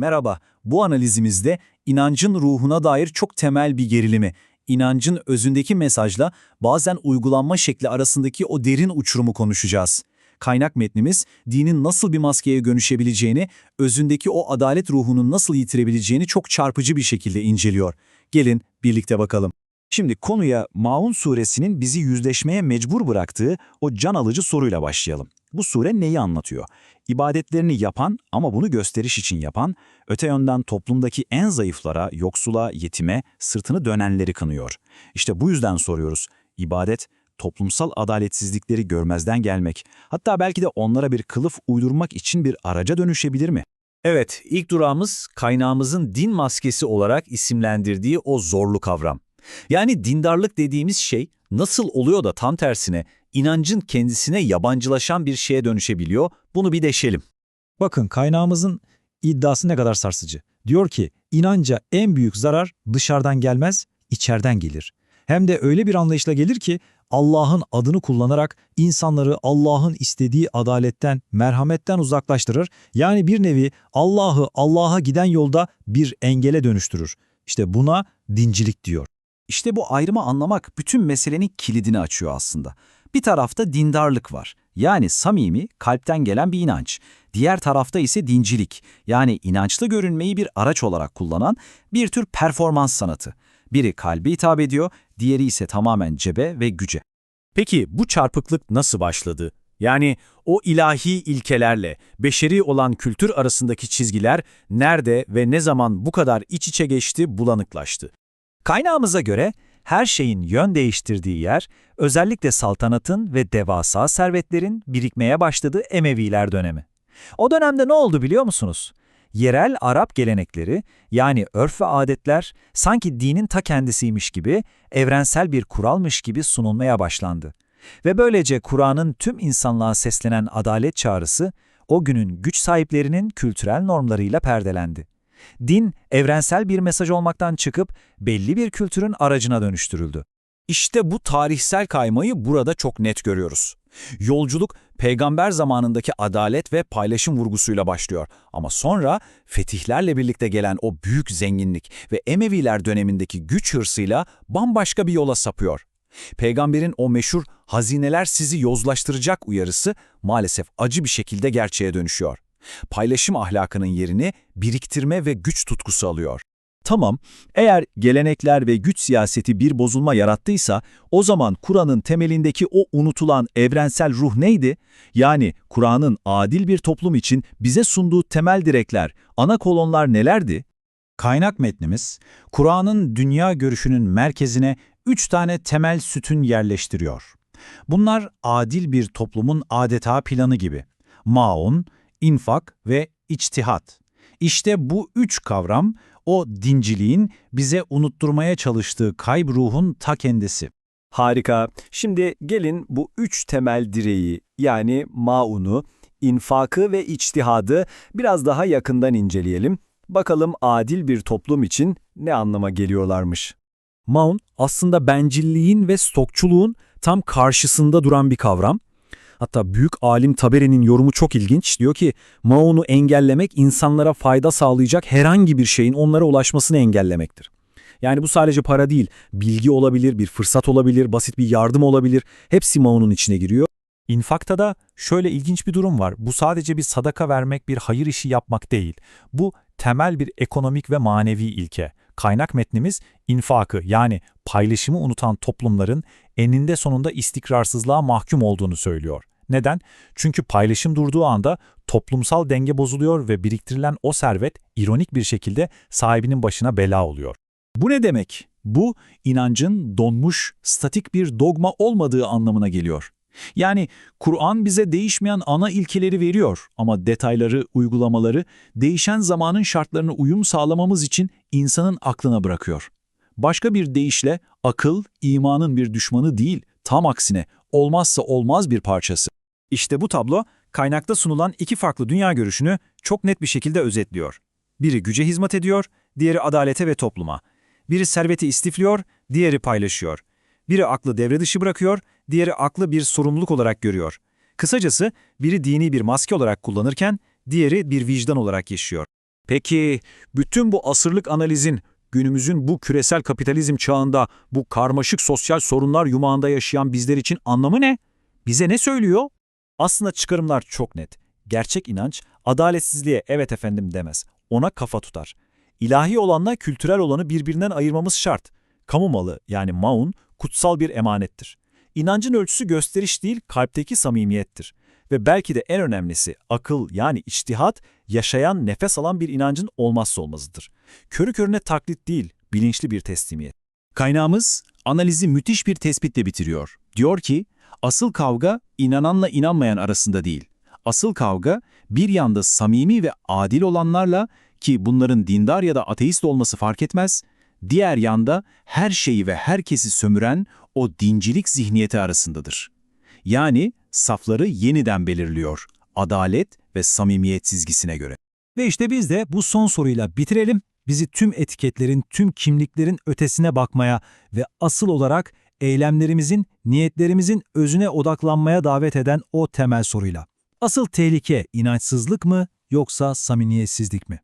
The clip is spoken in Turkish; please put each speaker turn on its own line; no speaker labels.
Merhaba, bu analizimizde inancın ruhuna dair çok temel bir gerilimi, inancın özündeki mesajla bazen uygulanma şekli arasındaki o derin uçurumu konuşacağız. Kaynak metnimiz, dinin nasıl bir maskeye dönüşebileceğini, özündeki o adalet ruhunun nasıl yitirebileceğini çok çarpıcı bir şekilde inceliyor. Gelin birlikte bakalım. Şimdi konuya Maun suresinin bizi yüzleşmeye mecbur bıraktığı o can alıcı soruyla başlayalım. Bu sure neyi anlatıyor? İbadetlerini yapan ama bunu gösteriş için yapan, öte yönden toplumdaki en zayıflara, yoksula, yetime sırtını dönenleri kınıyor. İşte bu yüzden soruyoruz. İbadet, toplumsal adaletsizlikleri görmezden gelmek, hatta belki de onlara bir kılıf uydurmak için bir araca dönüşebilir mi? Evet, ilk durağımız kaynağımızın din maskesi olarak isimlendirdiği o zorlu kavram. Yani dindarlık dediğimiz şey nasıl oluyor da tam tersine inancın kendisine yabancılaşan bir şeye dönüşebiliyor, bunu bir deşelim.
Bakın kaynağımızın iddiası ne kadar sarsıcı. Diyor ki inanca en büyük zarar dışarıdan gelmez, içeriden gelir. Hem de öyle bir anlayışla gelir ki Allah'ın adını kullanarak insanları Allah'ın istediği adaletten, merhametten uzaklaştırır. Yani bir nevi Allah'ı Allah'a giden yolda bir engele dönüştürür. İşte buna dincilik diyor.
İşte bu ayrımı anlamak bütün meselenin kilidini açıyor aslında. Bir tarafta dindarlık var. Yani samimi, kalpten gelen bir inanç. Diğer tarafta ise dincilik. Yani inançlı görünmeyi bir araç olarak kullanan bir tür performans sanatı. Biri kalbe hitap ediyor, diğeri ise tamamen cebe ve güce. Peki bu çarpıklık nasıl başladı? Yani o ilahi ilkelerle beşeri olan kültür arasındaki çizgiler nerede ve ne zaman bu kadar iç içe geçti, bulanıklaştı? Kaynağımıza göre her şeyin yön değiştirdiği yer, özellikle saltanatın ve devasa servetlerin birikmeye başladığı Emeviler dönemi. O dönemde ne oldu biliyor musunuz? Yerel Arap gelenekleri, yani örf ve adetler, sanki dinin ta kendisiymiş gibi, evrensel bir kuralmış gibi sunulmaya başlandı. Ve böylece Kur'an'ın tüm insanlığa seslenen adalet çağrısı, o günün güç sahiplerinin kültürel normlarıyla perdelendi. Din, evrensel bir mesaj olmaktan çıkıp belli bir kültürün aracına dönüştürüldü. İşte bu tarihsel kaymayı burada çok net görüyoruz. Yolculuk, peygamber zamanındaki adalet ve paylaşım vurgusuyla başlıyor. Ama sonra fetihlerle birlikte gelen o büyük zenginlik ve Emeviler dönemindeki güç hırsıyla bambaşka bir yola sapıyor. Peygamberin o meşhur hazineler sizi yozlaştıracak uyarısı maalesef acı bir şekilde gerçeğe dönüşüyor paylaşım ahlakının yerini biriktirme ve güç tutkusu alıyor. Tamam, eğer gelenekler ve güç siyaseti bir bozulma yarattıysa, o zaman Kur'an'ın temelindeki o unutulan evrensel ruh neydi? Yani Kur'an'ın adil bir toplum için bize sunduğu temel direkler, ana kolonlar nelerdi?
Kaynak metnimiz, Kur'an'ın dünya görüşünün merkezine üç tane temel sütun yerleştiriyor. Bunlar adil bir toplumun adeta planı gibi. Maun, infak ve içtihat. İşte bu üç kavram o dinciliğin bize unutturmaya çalıştığı kayb ruhun ta kendisi.
Harika. Şimdi gelin bu üç temel direği yani maunu, infakı ve içtihadı biraz daha yakından inceleyelim. Bakalım adil bir toplum için ne anlama geliyorlarmış. Maun aslında bencilliğin ve stokçuluğun tam karşısında duran bir kavram. Hatta büyük alim Taberi'nin yorumu çok ilginç. Diyor ki Mao'nu engellemek insanlara fayda sağlayacak herhangi bir şeyin onlara ulaşmasını engellemektir. Yani bu sadece para değil, bilgi olabilir, bir fırsat olabilir, basit bir yardım olabilir. Hepsi Mao'nun içine giriyor.
İnfakta da şöyle ilginç bir durum var. Bu sadece bir sadaka vermek, bir hayır işi yapmak değil. Bu temel bir ekonomik ve manevi ilke. Kaynak metnimiz infakı yani paylaşımı unutan toplumların eninde sonunda istikrarsızlığa mahkum olduğunu söylüyor. Neden? Çünkü paylaşım durduğu anda toplumsal denge bozuluyor ve biriktirilen o servet ironik bir şekilde sahibinin başına bela oluyor.
Bu ne demek? Bu, inancın donmuş, statik bir dogma olmadığı anlamına geliyor. Yani Kur'an bize değişmeyen ana ilkeleri veriyor ama detayları, uygulamaları değişen zamanın şartlarına uyum sağlamamız için insanın aklına bırakıyor. Başka bir deyişle akıl, imanın bir düşmanı değil, tam aksine olmazsa olmaz bir parçası. İşte bu tablo, kaynakta sunulan iki farklı dünya görüşünü çok net bir şekilde özetliyor. Biri güce hizmet ediyor, diğeri adalete ve topluma. Biri serveti istifliyor, diğeri paylaşıyor. Biri aklı devre dışı bırakıyor, diğeri aklı bir sorumluluk olarak görüyor. Kısacası biri dini bir maske olarak kullanırken diğeri bir vicdan olarak yaşıyor. Peki bütün bu asırlık analizin günümüzün bu küresel kapitalizm çağında bu karmaşık sosyal sorunlar yumağında yaşayan bizler için anlamı ne? Bize ne söylüyor?
Aslında çıkarımlar çok net. Gerçek inanç, adaletsizliğe evet efendim demez. Ona kafa tutar. İlahi olanla kültürel olanı birbirinden ayırmamız şart. Kamu malı yani maun kutsal bir emanettir. İnancın ölçüsü gösteriş değil, kalpteki samimiyettir. Ve belki de en önemlisi akıl yani içtihat, yaşayan, nefes alan bir inancın olmazsa olmazıdır. Körü körüne taklit değil, bilinçli bir teslimiyet.
Kaynağımız analizi müthiş bir tespitle bitiriyor. Diyor ki, asıl kavga inananla inanmayan arasında değil. Asıl kavga bir yanda samimi ve adil olanlarla ki bunların dindar ya da ateist olması fark etmez, diğer yanda her şeyi ve herkesi sömüren o dincilik zihniyeti arasındadır. Yani safları yeniden belirliyor, adalet ve samimiyet çizgisine göre.
Ve işte biz de bu son soruyla bitirelim. Bizi tüm etiketlerin, tüm kimliklerin ötesine bakmaya ve asıl olarak eylemlerimizin, niyetlerimizin özüne odaklanmaya davet eden o temel soruyla. Asıl tehlike inançsızlık mı yoksa samimiyetsizlik mi?